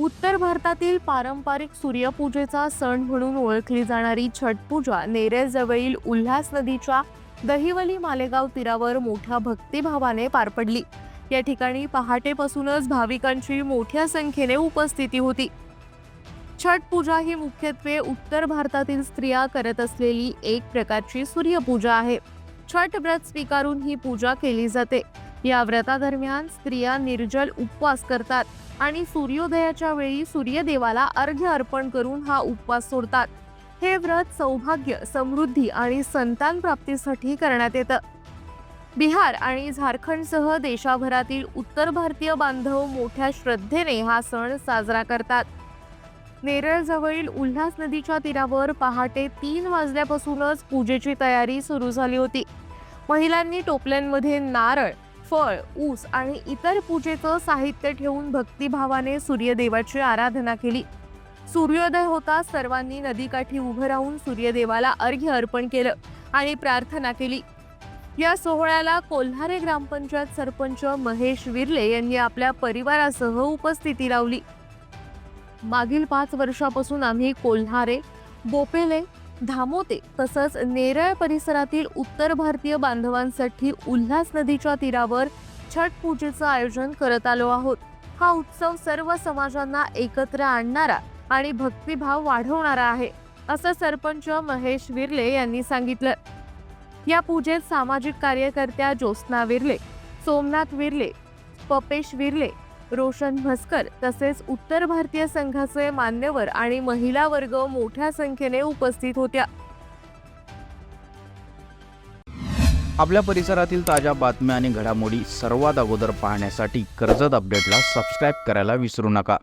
उत्तर भारतातील पारंपरिक सूर्यपूजेचा सण म्हणून ओळखली जाणारी छठ पूजा नेरेजवळील उल्हास नदीच्या दहिवली मालेगाव तीरावर मोठ्या भक्तिभावाने पार पडली. या ठिकाणी पहाटेपासूनच भाविकांची मोठ्या संख्येने उपस्थिती होती. छठ पूजा ही मुख्यत्वे उत्तर भारतातील स्त्रिया करत असलेली एक प्रकारची सूर्यपूजा आहे. छठ व्रत स्वीकारून ही पूजा केली जाते. या व्रतादरम्यान स्त्रिया निर्जल उपवास करतात आणि सूर्योदयाच्या वेळी सूर्यदेवाला अर्घ्य अर्पण करून हा उपवास सोडतात. हे व्रत सौभाग्य समृद्धी आणि संतान प्राप्तीसाठी करण्यात येतं. बिहार आणि झारखंडसह देशाभरातील उत्तर भारतीय बांधव मोठ्या श्रद्धेने हा सण साजरा करतात. नेरळजवळील उल्हास नदीच्या तीरावर पहाटे तीन वाजल्यापासूनच पूजेची तयारी सुरू झाली होती. महिलांनी टोपल्यांमध्ये नारळ फळ ऊस आणि इतर पूजेचं साहित्य ठेवून भक्तिभावाने सूर्यदेवाची आराधना केली. सूर्योदय होता सर्वांनी नदीकाठी उभं राहून सूर्यदेवाला अर्घ्य अर्पण केलं आणि प्रार्थना केली. या सोहळ्याला कोल्हारे ग्रामपंचायत सरपंच महेश विर्ले यांनी आपल्या परिवारासह उपस्थिती लावली. मागील पाच वर्षापासून आम्ही कोल्हारे बोपेले धामोते तसंच नेरळ परिसरातील उत्तर भारतीय बांधवांसाठी उल्हास नदीच्या तीरावर छठ पूजेचं आयोजन करत आलो आहोत. हा उत्सव सर्व समाजांना एकत्र आणणारा आणि भक्तिभाव वाढवणारा आहे असं सरपंच महेश विर्ले यांनी सांगितलं. या पूजेत सामाजिक कार्यकर्त्या ज्योत्स्ना विर्ले सोमनाथ विर्ले पपेश विर्ले रोशन म्हस्कर तसेच उत्तर भारतीय संघाचे मान्यवर आणि महिला वर्ग मोठ्या संख्येने उपस्थित होत्या. आपल्या परिसरातील ताज्या बातम्या आणि घडामोडी सर्वात अगोदर पाहण्यासाठी कर्जत अपडेटला सबस्क्राईब करायला विसरू नका.